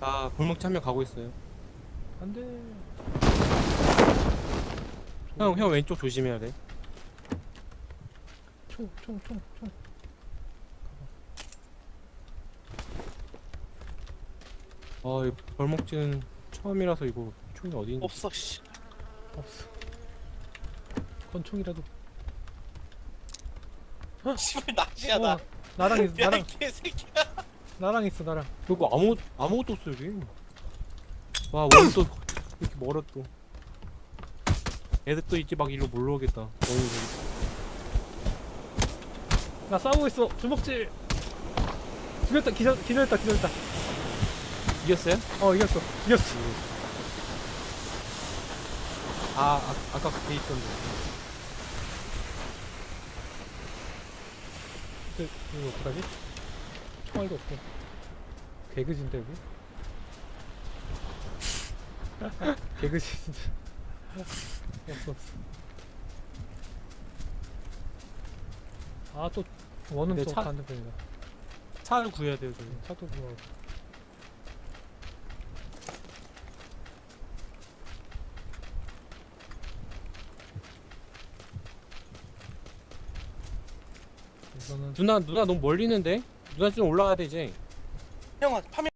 아 골목차 한명 가고 있어요. 안돼. 형 형 왼쪽 조심해야 돼. 총 총 총 총. 아, 이 벌목지는 처음이라서 이거 총이 어디 있는지. 없어 씨. 없어. 권총이라도. 씨발 낚시야 어, 나. 나랑. 야, 나랑 이 개새끼야. 나랑 있어 나랑. 이거 아무 아무것도 없어 여기. 와 원이 또 이렇게 멀어 또. 애들 또 이제 막 일로 몰러오겠다. 원이 저기. 나 싸우고 있어. 주먹질. 죽였다. 기절 기절했다. 기절했다. 이겼어요? 어 이겼어. 이겼어. 아, 아 아까 그게 있던데. 이거, 이거 어떡하지? 총알도 없고. 개그진데 여기? 개그지 진짜. 없어 없어. 아또 원은 네, 또 차- 반대편이다. 차를 구해야 돼요 저기. 차도 구하고. 이거는 누나 누나 너무 멀리 있는데? 누나 좀 올라가야 되지. 형아 파밍